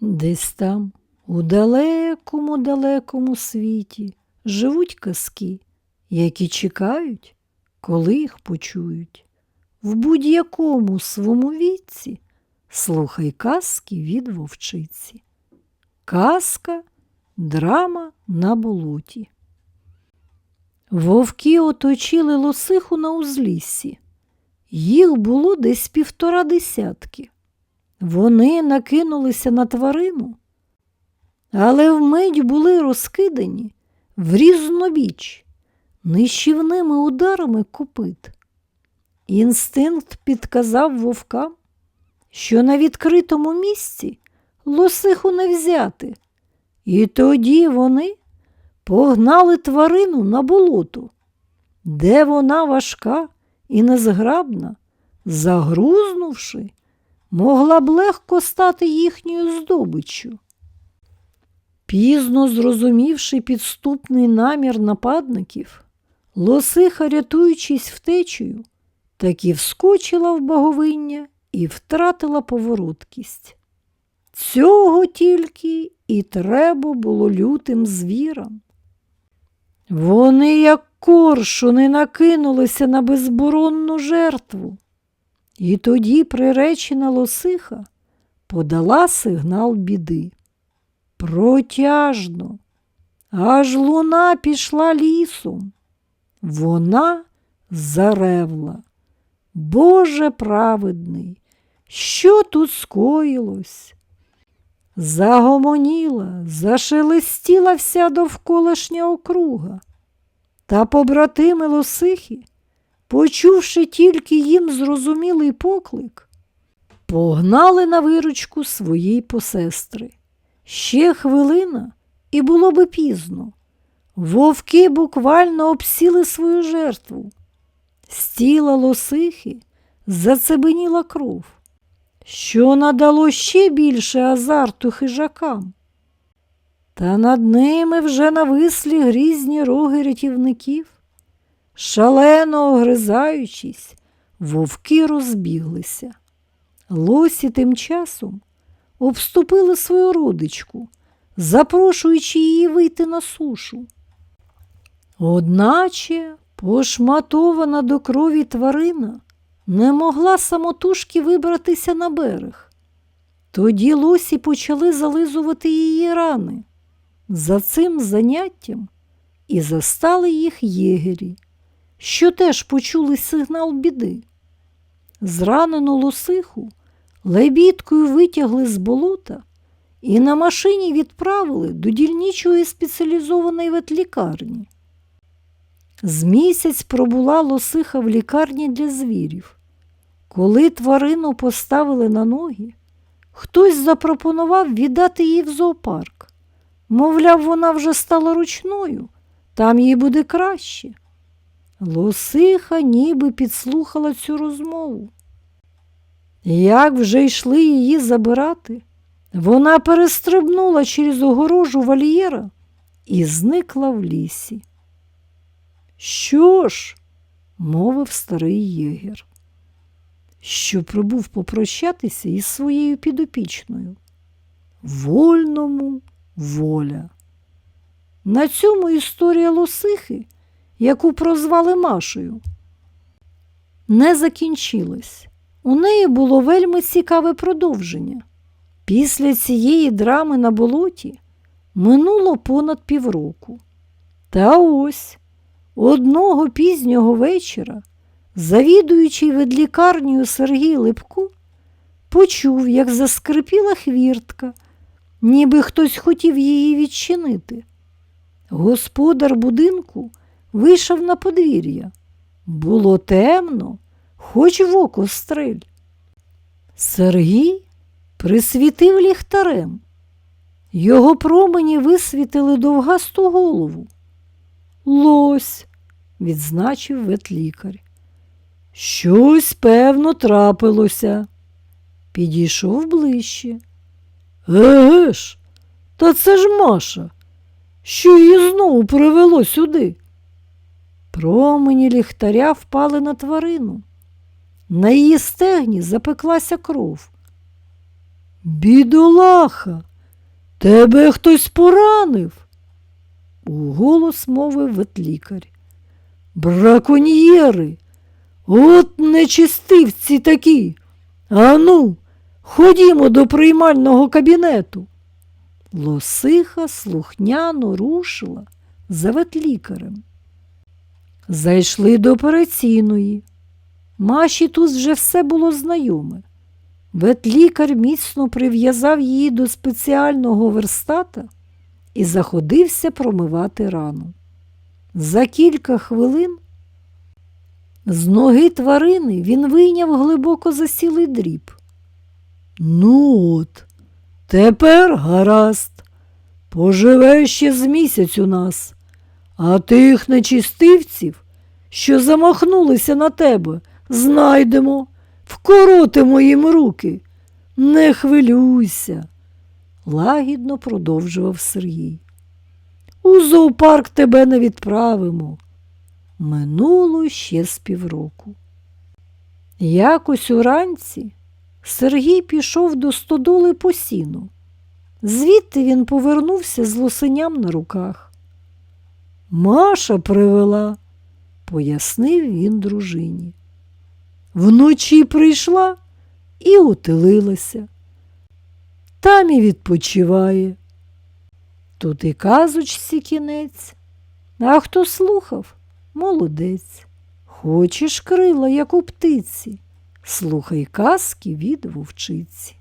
Десь там, у далекому далекому світі, живуть казки, які чекають, коли їх почують. В будь-якому свому віці слухай казки від вовчиці. Казка драма на болоті. Вовки оточили лосиху на узліссі. Їх було десь півтора десятки. Вони накинулися на тварину, але вмить були розкидані в різнобіч, нищівними ударами копит. Інстинкт підказав вовкам, що на відкритому місці лосиху не взяти, і тоді вони погнали тварину на болото, де вона важка і незграбна, загрузнувши, могла б легко стати їхньою здобиччю. Пізно зрозумівши підступний намір нападників, лосиха, рятуючись втечею, таки вскочила в боговиння і втратила повороткість. Цього тільки і треба було лютим звірам. Вони, як коршуни, накинулися на безборонну жертву. І тоді приречена лосиха подала сигнал біди. Протяжно, аж луна пішла лісом. Вона заревла. Боже праведний, що тут скоїлось? Загомоніла, зашелестіла вся довколишня округа. Та побратими лосихи, почувши тільки їм зрозумілий поклик, погнали на виручку своїй посестри. Ще хвилина, і було би пізно. Вовки буквально обсіли свою жертву. З тіла лосихи зацебеніла кров, що надало ще більше азарту хижакам. Та над ними вже навислі грізні роги рятівників. Шалено огризаючись, вовки розбіглися. Лосі тим часом обступили свою родичку, запрошуючи її вийти на сушу. Одначе пошматована до крові тварина не могла самотужки вибратися на берег. Тоді лосі почали зализувати її рани. За цим заняттям і застали їх єгері, що теж почули сигнал біди. Зранену лосиху лебідкою витягли з болота і на машині відправили до дільничої спеціалізованої ветлікарні. З місяць пробула лосиха в лікарні для звірів. Коли тварину поставили на ноги, хтось запропонував віддати її в зоопарк. Мовляв, вона вже стала ручною, там їй буде краще. Лосиха ніби підслухала цю розмову. Як вже йшли її забирати, вона перестрибнула через огорожу вольєра і зникла в лісі. Що ж, мовив старий єгер, що прибув попрощатися із своєю підопічною. Вольному воля. На цьому історія лосихи, яку прозвали Машею, не закінчилась. У неї було вельми цікаве продовження. Після цієї драми на болоті минуло понад півроку. Та ось одного пізнього вечора, завідуючий ведлікарнею Сергій Липко, почув, як заскрипіла хвіртка, ніби хтось хотів її відчинити. Господар будинку вийшов на подвір'я. Було темно, хоч в око стрель. Сергій присвітив ліхтарем. Його промені висвітили довгасту голову. Лось, відзначив ветлікар. Щось, певно, трапилося. Підійшов ближче. Еге ж, та це ж Маша, що її знову привело сюди. Промені ліхтаря впали на тварину. На її стегні запеклася кров. Бідолаха, Тебе хтось поранив? Уголос мовив ветлікар. Браконьєри, от нечистивці такі. Ану, ходімо до приймального кабінету. Лосиха слухняно рушила за ветлікарем. Зайшли до операційної. Маші тут вже все було знайоме. Ветлікар міцно прив'язав її до спеціального верстата і заходився промивати рану. За кілька хвилин з ноги тварини він вийняв глибоко засілий дріб. Ну от, тепер гаразд, поживе ще з місяць у нас, а тих нечистивців, що замахнулися на тебе, знайдемо, вкоротимо їм руки. Не хвилюйся, лагідно продовжував Сергій. У зоопарк тебе не відправимо. Минуло ще з півроку. Якось уранці Сергій пішов до стодоли по сіну. Звідти він повернувся з лосеням на руках. Маша привела, пояснив він дружині. Вночі прийшла і утилилася. Там і відпочиває. Тут і казочці кінець. А хто слухав? Молодець. Хочеш крила, як у птиці, слухай казки від вовчиці.